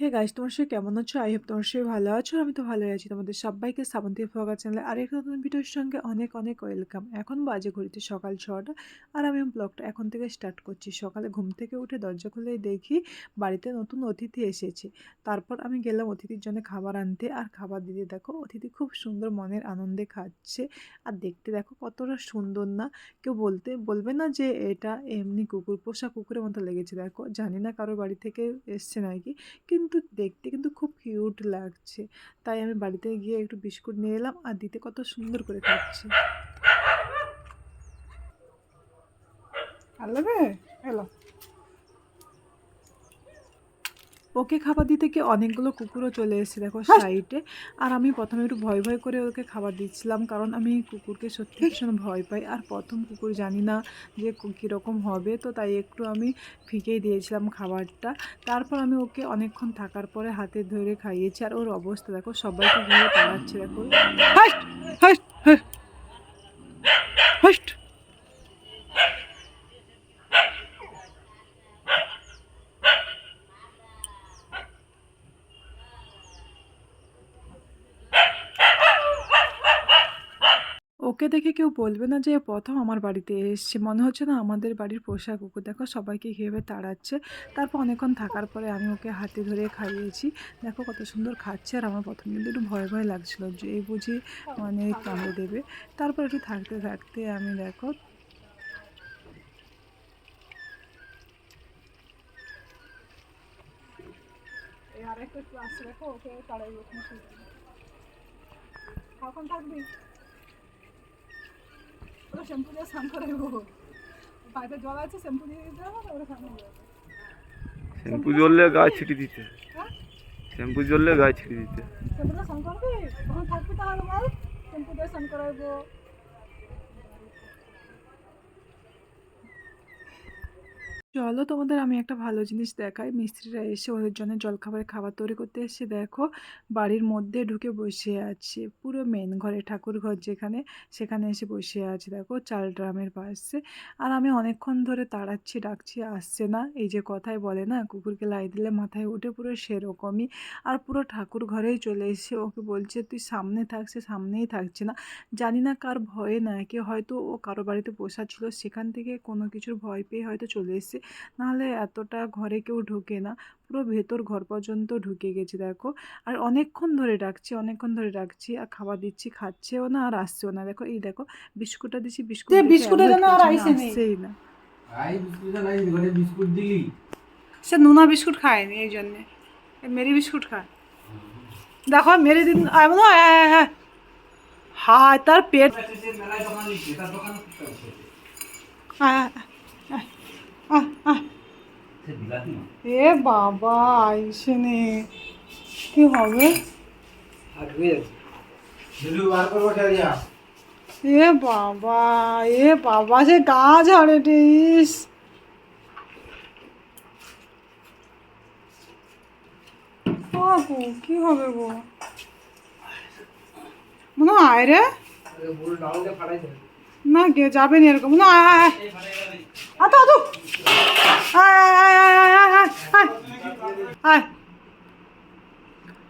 Hey guys তোমার সবাই কেমন আছো? আই হোপ তোমার সবাই ভালো আছো। আমি তো ভালোই আছি। তোমাদের সবাইকে শ্রাবন্তী ফ্লগার চ্যানেলে আরেকটা নতুন ভিডিওর সঙ্গে অনেক, অনেক ওয়েলকাম। এখন বাজে ঘড়িতে সকাল ছটা আর আমি ব্লগটা এখন থেকে স্টার্ট করছি। সকালে ঘুম থেকে উঠে দরজা খুলে দেখি বাড়িতে নতুন অতিথি এসেছে। তারপর আমি গেলাম অতিথির জন্য খাবার আনতে আর খাবার দিতে দেখো অতিথি খুব সুন্দর মনের আনন্দে খাচ্ছে আর দেখতে দেখো কতটা সুন্দর না কেউ বলতে বলবে না যে এটা এমনি কুকুর পোষা কুকুরের মতো লেগেছে দেখো জানি না কারোর বাড়ি থেকে এসছে নাকি কিন্তু দেখতে কিন্তু খুব কিউট লাগছে। তাই আমি বাড়িতে গিয়ে একটু বিস্কুট নিয়ে এলাম আর দিতে কত সুন্দর করে খাচ্ছে। লাগবে এলো। ওকে খাবার দিতে গিয়ে অনেকগুলো কুকুরও চলে এসেছে দেখো সাইডে। আর আমি প্রথমে একটু ভয় ভয় করে ওকে খাবার দিচ্ছিলাম কারণ আমি কুকুরকে সত্যি ভীষণ ভয় পাই। আর প্রথম কুকুর জানি না যে কীরকম হবে তো তাই একটু আমি ফিকেই দিয়েছিলাম খাবারটা। তারপর আমি ওকে অনেকক্ষণ থাকার পরে হাতে ধরে খাইয়েছি আর ওর অবস্থা দেখো সবাইকে ঘিরে তাড়াচ্ছে দেখো। হাস্ট! হাস্ট! হাস্ট হাস্ট ওকে দেখে কেউ বলবে না যে, প্রথম আমার বাড়িতে এসছে। মনে হচ্ছে না আমাদের বাড়ির পোষা কুকুর দেখো, সবাইকে ঘিরে তাড়াচ্ছে। তারপর অনেকক্ষণ থাকার পরে আমি ওকে হাতে ধরে খাইয়েছি। দেখো কত সুন্দর খাচ্ছে আর আমার প্রথম কিন্তু একটু ভয় ভয় লাগছিল যে, এই বুঝি মানে কামড়ে দেবে? তারপর একটু থাকতে থাকতে আমি দেখো আরেকটু আসছে দেখো ওকে তাড়াই ওখানে থাকবি? ওটা শ্যাম্পু দিয়ে স্নান করে পাইপে জল আছে শ্যাম্পু দিয়ে দিতে হবে তারপরে স্নান শ্যাম্পু জ্বললে গায়ে ছিটি দিতে। হ্যাঁ? শ্যাম্পু জ্বললে গায়ে ছিটি দিতে। শ্যাম্পু দিয়ে স্নান করবি? তখন থাকবি তাহলে শ্যাম্পু দিয়ে স্নান করাবো। চলো তোমাদের আমি একটা ভালো জিনিস দেখাই। মিস্ত্রিরা এসে ওদের জন্য জলখাবারের খাবার তৈরি করতে এসে দেখো, বাড়ির মধ্যে ঢুকে বসে আছে পুরো মেন ঘরে, ঠাকুর ঘর যেখানে, সেখানে এসে বসে আছে। দেখো, চাল ড্রামের পাশে। আর আমি অনেকক্ষণ ধরে তাড়াচ্ছি, ডাকছি, আসছে না। এই যে কথাই বলে না, কুকুরকে লাই দিলে মাথায় উঠে পুরো সেরকমই। আর পুরো ঠাকুর ঘরেই চলে এসে ওকে বলছে, তুই সামনে থাকছে সামনেই থাকছে না। জানি না কার ভয়ে না কি হয়তো ও কারও বাড়িতে বসা ছিল, সেখান থেকে কোনো কিছুর ভয় পেয়ে হয়তো চলে এসেছে। নাহলে এতটা ঘরে কেউ ঢোকে না। পুরো ভেতর ঘর পর্যন্ত ঢুকে গেছে দেখো। আর অনেকক্ষণ ধরে ডাকছি অনেকক্ষণ ধরে ডাকছি আর খাবার দিচ্ছি খাচ্ছেও না আর আসছেও না। দেখো এই দেখো বিস্কুটটা দিচ্ছি বিস্কুট যে বিস্কুট আমার না আর আসছেই না। আই বিস্কুট নাই ঘরে বিস্কুট দিলি। সে নোনা বিস্কুট খায়নি এই জন্যে। মেরি বিস্কুট খায় দেখো মেরি দিন হায় তার পেট মেলায় আহ এ বাবা আইসে নে। কি হবে? এ বাবা এ বাবা সে গা ঝাড়েটে ইস গো কি হবে গো? মনে আয় রে। না কে যাবে না এরকম। মনে আয় আতো আতো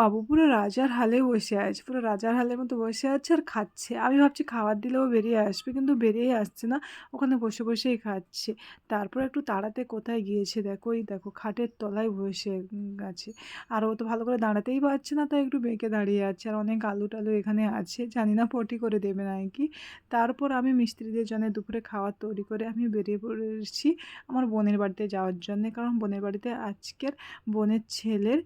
বাবু পুরো রাজার হালে বসে আছে, পুরো রাজার হালের মতো বসে আছে আর খাচ্ছে। আমি ভাবছি খাবার দিলেও বেরিয়ে আসবে, কিন্তু বেরিয়েই আসছে না, ওখানে বসে বসেই খাচ্ছে। তারপর একটু তাড়াতে কোথায় গিয়েছে দেখো, এই দেখো খাটের তলায় বসে আছে। আর ও তো ভালো করে দাঁড়াতেই পারছে না, তাই একটু বেঁকে দাঁড়িয়ে আছে। আর অনেক আলু টালু এখানে আছে, জানি না পটি করে দেবে নাকি। তারপর আমি মিস্ত্রিদের জন্য দুপুরে খাবার তৈরি করে আমি বেরিয়ে পড়েছি আমার বোনের বাড়িতে যাওয়ার জন্যে। কারণ বোনের বাড়িতে আজকের বোনের ছেলের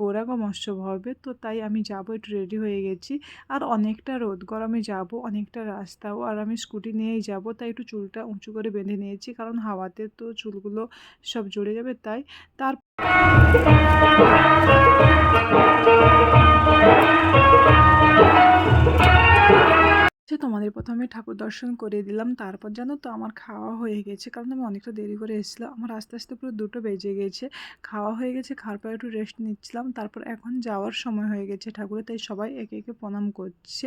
গোড়াগ মৎস্যব হবে। তো তাই আমি যাব, একটু রেডি হয়ে গেছি। আর অনেকটা রোদ, গরমে যাব, অনেকটা রাস্তাও। আর আমি স্কুটি নিয়েই যাব, তাই একটু চুলটা উঁচু করে বেঁধে নিয়েছি। কারণ হাওয়াতে তো চুলগুলো সব জড়ে যাবে, তাই তার প্রথমে ঠাকুর দর্শন করে দিলাম। তারপর জানো তো আমার খাওয়া হয়ে গেছে। কারণ আমি অনেকটা দেরি করে এসেছিলাম। আমার আস্তে আস্তে পুরো দুটো বেজে গেছে। খাওয়া হয়ে গেছে, খাওয়ার পর একটু রেস্ট নিচ্ছিলাম। তারপর এখন যাওয়ার সময় হয়ে গেছে ঠাকুরের তাই সবাই একে একে প্রণাম করছে।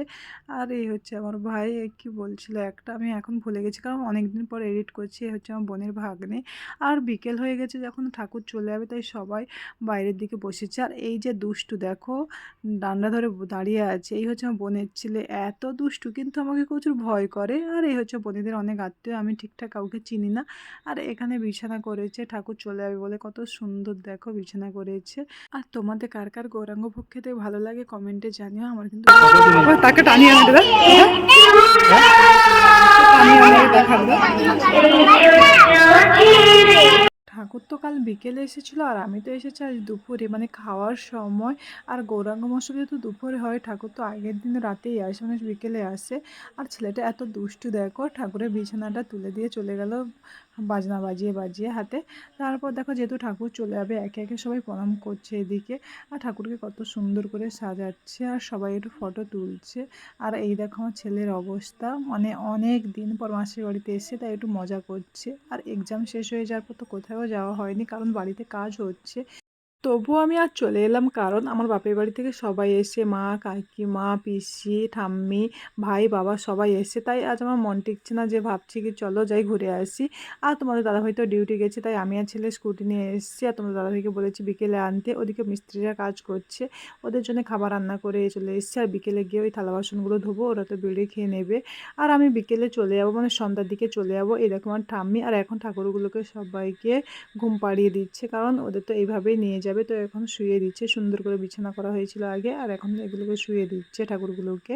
আর এই হচ্ছে আমার ভাই কি বলছিল একটা, আমি এখন ভুলে গেছি। কারণ অনেক দিন পর এডিট করছি, এ হচ্ছে আমার বোনের ভাগ্নে। আর বিকেল হয়ে গেছে যখন ঠাকুর চলে যাবে, তাই সবাই বাইরের দিকে বসেছে। আর এই যে দুষ্টু, দেখো, ডান্ডা ধরে দাঁড়িয়ে আছে। এই হচ্ছে আমার বোনের ছেলে। এত দুষ্টু, কিন্তু আমাকে প্রচুর ভয় করে। আর এই হচ্ছে বনিদের অনেক আত্মীয় আমি ঠিকঠাক কাউকে চিনি না। আর এখানে বিছানা করেছে ঠাকুর চলে যাবে বলে কত সুন্দর দেখো বিছানা করেছে। আর তোমাদের কার কার গৌরাঙ্গ ভোগ খেতে ভালো লাগে কমেন্টে জানিও আমার কিন্তু তাকে টানিয়ে আনতে দাও টানিয়ে আনতে দেখাবে ঠাকুর তো কাল বিকেলে এসেছিল আর আমি তো এসেছি আজ দুপুরে। মানে খাওয়ার সময় আর গৌরাঙ্গ মশলে তো দুপুরে হয়, ঠাকুর তো আগের দিন রাতেই আসে মানে বিকেলে আসে। আর ছেলেটা এত দুষ্টু, দেখো, ঠাকুরের বিছানাটা তুলে দিয়ে চলে গেল বাজনা বাজিয়ে বাজিয়ে হাতে। তারপর দেখো যেহেতু ঠাকুর চলে যাবে, একে একে সবাই প্রণাম করছে এদিকে। আর ঠাকুরকে কত সুন্দর করে সাজাচ্ছে আর সবাই একটু ফটো তুলছে। আর এই দেখো আমার ছেলের অবস্থা। মানে অনেক দিন পর মাসির বাড়িতে এসে তাই একটু মজা করছে। আর এক্সাম শেষ হয়ে যাওয়ার পর তো কোথাও যাওয়া হয়নি, কারণ বাড়িতে কাজ হচ্ছে। তবুও আমি আর চলে এলাম কারণ আমার বাপের বাড়ি থেকে সবাই এসে, মা কাকিমা পিসি, ঠাম্মি, ভাই, বাবা সবাই এসে, তাই আজ আমার মন টিকছে না যে ভাবছি কি চলো যাই ঘুরে আসি। আর তোমাদের দাদাভাই তো ডিউটি গেছে, তাই আমি আর ছেলে স্কুটি নিয়ে এসেছি। আর তোমাদের দাদাভাইকে বলেছি বিকেলে আনতে, ওদিকে মিস্ত্রিরা কাজ করছে। ওদের জন্য খাবার রান্না করে চলে এসেছি। আর বিকেলে গিয়ে ওই থালা বাসনগুলো ধোবো, ওরা তো বেড়ে খেয়ে নেবে। আর আমি বিকেলে চলে যাব মানে সন্ধ্যার দিকে চলে যাব। এরকম আমার ঠাম্মি, আর এখন ঠাকুরগুলোকে সবাইকে ঘুম পাড়িয়ে দিচ্ছে, কারণ ওদের তো এইভাবেই নিয়ে যাবে, তো এখন শুয়ে দিচ্ছে। সুন্দর করে বিছানা করা হয়েছিল আগে, আর এখন এগুলোকে শুয়ে দিচ্ছে ঠাকুরগুলোকে।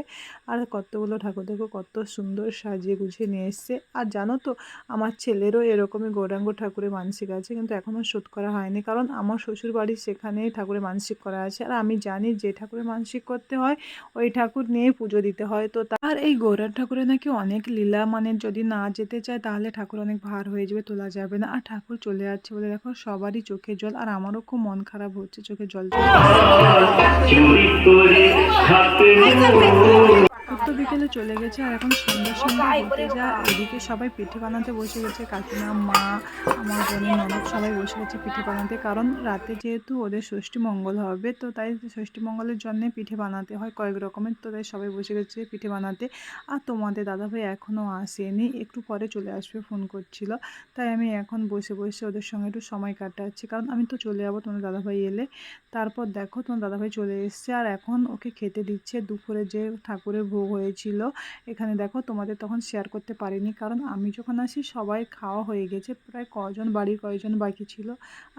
আর কতগুলো ঠাকুর দেখো, কত সুন্দর সাজিয়ে গুছিয়ে নিয়ে এসছে। আর জানো তো, আমার ছেলেরও এরকমই গৌরাঙ্গ ঠাকুরের মানসিক আছে, কিন্তু এখনও শোধ করা হয়নি। কারণ আমার শ্বশুর বাড়ি সেখানেই ঠাকুরের মানসিক করা আছে। আর আমি জানি যে ঠাকুরের মানসিক করতে হয়, ওই ঠাকুর নিয়ে পুজো দিতে হয়। তো তার এই গৌরার ঠাকুরের নাকি অনেক লীলা মানে যদি না যেতে চায়, তাহলে ঠাকুর অনেক ভার হয়ে যাবে, তোলা যাবে না। আর ঠাকুর চলে যাচ্ছে বলে দেখো, সবারই চোখে জল। আর আমারও খুব মন খারাপ হচ্ছে চোখে জল উত্তর বিকেলে চলে গেছে আর এখন সন্ধ্যার সন্ধ্যা হতে যা, এদিকে সবাই পিঠে বানাতে বসে গেছে, কাকিমা, মা, আমার বোনের ননদ সবাই বসে গেছে পিঠে বানাতে। কারণ রাতে যেহেতু ওদের ষষ্ঠী মঙ্গল হবে, তো তাই ষষ্ঠী মঙ্গলের জন্য পিঠে বানাতে হয় কয়েক রকমের, তো তাই সবাই বসে গেছে পিঠে বানাতে। আর তোমাদের দাদাভাই এখনও আসেনি, একটু পরে চলে আসবে ফোন করছিল, তাই আমি এখন বসে বসে ওদের সঙ্গে একটু সময় কাটাচ্ছি। কারণ আমি তো চলে যাব তোমার দাদাভাই এলে। তারপর দেখো তোমার দাদাভাই চলে এসছে, আর এখন ওকে খেতে দিচ্ছে দুপুরে যে ঠাকুরের ভোগ হয়েছিল। এখানে দেখো তোমাদের তখন শেয়ার করতে পারিনি। কারণ আমি যখন আসি সবাই খাওয়া হয়ে গেছে। প্রায় কজন বাড়ির কয়জন বাকি ছিল।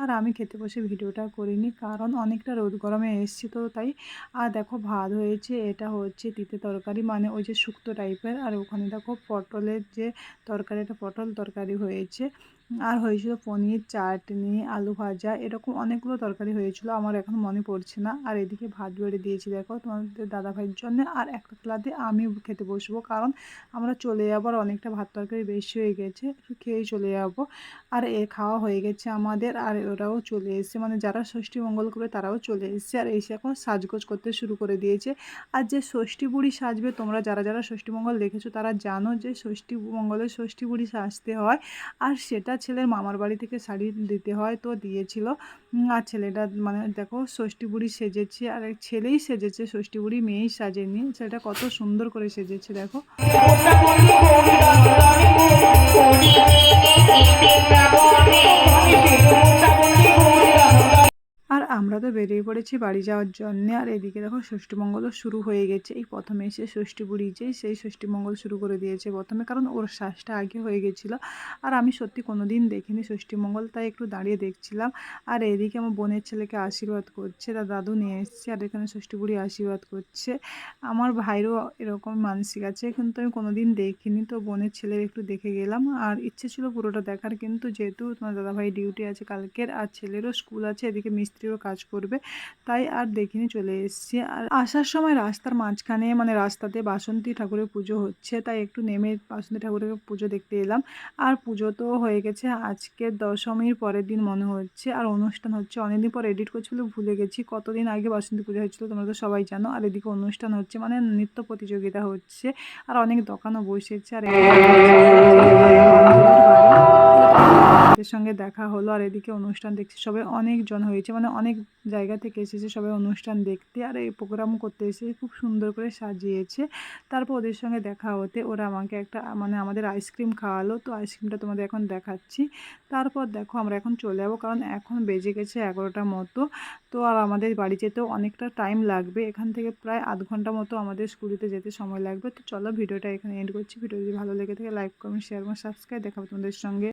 আর আমি খেতে বসে ভিডিওটা করিনি। কারণ অনেকটা রোদ গরমে এসছি তো তাই। আর দেখো ভাত হয়েছে, এটা হচ্ছে তিতে তরকারি। মানে ওই যে শুক্তো টাইপের আর ওখানে দেখো পটলের যে তরকারি, একটা পটল তরকারি হয়েছে। আর হয়েছিল পনির, চাটনি, আলু ভাজা, এরকম অনেকগুলো তরকারি হয়েছিল, আমার এখন মনে পড়ছে না। আর এদিকে ভাত বেড়ে দিয়েছি, দেখো তোমাদের দাদা ভাইয়ের জন্য। আর একটা খেলাতে আমি খেতে বসবো, কারণ আমরা চলে যাব আর অনেকটা ভাত তরকারি বেশি হয়ে গেছে, খেয়েই চলে যাব। আর এ খাওয়া হয়ে গেছে আমাদের, আর ওরাও চলে এসেছে মানে যারা ষষ্ঠী মঙ্গল করে তারাও চলে এসেছে। আর এসে এখন সাজগোজ করতে শুরু করে দিয়েছে। আর যে ষষ্ঠী বুড়ি সাজবে, তোমরা যারা যারা ষষ্ঠী মঙ্গল দেখেছ, তারা জানো যে ষষ্ঠী মঙ্গলে ষষ্ঠী বুড়ি সাজতে হয়। আর সেটা ছেলের মামার বাড়ি থেকে শাড়ি দিতে হয় তো দিয়েছিল। আর ছেলেটা মানে দেখো ষষ্ঠী বুড়ি সেজেছে, আর এক ছেলেই সেজেছে, ষষ্ঠী বুড়ি মেয়েই সাজেনি। সেটা কত সুন্দর করে সেজেছে দেখো। আর আমরা তো বেরিয়ে পড়েছি বাড়ি যাওয়ার জন্য। আর এদিকে দেখো ষষ্ঠীমঙ্গলও শুরু হয়ে গেছে। এই প্রথমে এসে ষষ্ঠী বুড়ি যে সেই ষষ্ঠীমঙ্গল শুরু করে দিয়েছে প্রথমে, কারণ ওর শ্বাসটা আগে হয়ে গেছিল। আর আমি সত্যি কোনো দিন দেখিনি ষষ্ঠীমঙ্গল, তাই একটু দাঁড়িয়ে দেখছিলাম। আর এদিকে আমার বোনের ছেলেকে আশীর্বাদ করছে, তার দাদু নিয়ে এসছে, আর এখানে ষষ্ঠী বুড়ি আশীর্বাদ করছে। আমার ভাইরও এরকম মানসিক আছে কিন্তু আমি কোনো দিন দেখিনি। তো বোনের ছেলের একটু দেখে গেলাম। আর ইচ্ছে ছিল পুরোটা দেখার, কিন্তু যেহেতু তোমার দাদাভাই ডিউটি আছে কালকের, আর ছেলেরও স্কুল আছে, এদিকে মিস্ত্রিরও কাজ করবে। তাই আর দেখিনি, চলে এসেছি। আর আসার সময় রাস্তার মাঝখানে মানে রাস্তাতে বাসন্তী ঠাকুরের পুজো হচ্ছে, তাই একটু নেমে বাসন্তী ঠাকুরের পুজো দেখতে এলাম। আর পুজো তো হয়ে গেছে, আজকে দশমীর পরের দিন মনে হচ্ছে, আর অনুষ্ঠান হচ্ছে। অনেকদিন পর এডিট করছিল, ভুলে গেছি। কতদিন আগে বাসন্তী পুজো হয়েছিল, তোমরা তো সবাই জানো। আর এদিকে অনুষ্ঠান হচ্ছে মানে নৃত্য প্রতিযোগিতা হচ্ছে। আর অনেক দোকানও বসেছে, আর সঙ্গে দেখা হলো, আর এদিকে অনুষ্ঠান দেখছি সবাই অনেকজন হয়েছে। মানে অনেক জায়গা থেকে এসেছে সবাই অনুষ্ঠান দেখতে। আর এই প্রোগ্রাম করতে এসে খুব সুন্দর করে সাজিয়েছে। তারপর ওদের সঙ্গে দেখা হতে ওরা আমাকে একটা মানে আমাদের আইসক্রিম খাওয়ালো। তো আইসক্রিমটা তোমাদের এখন দেখাচ্ছি। তারপর দেখো আমরা এখন চলে যাব, কারণ এখন বেজে গেছে এগারোটার মতো। তো আর আমাদের বাড়ি যেতেও অনেকটা টাইম লাগবে। এখান থেকে প্রায় আধ ঘণ্টা মতো আমাদের স্কুটিতে যেতে সময় লাগবে। তো চলো ভিডিওটা এখানে এন্ড করছি। ভিডিও যদি ভালো লেগে থাকে লাইক কমেন্ট শেয়ার এবং সাবস্ক্রাইব দেখাবো তোমাদের সঙ্গে।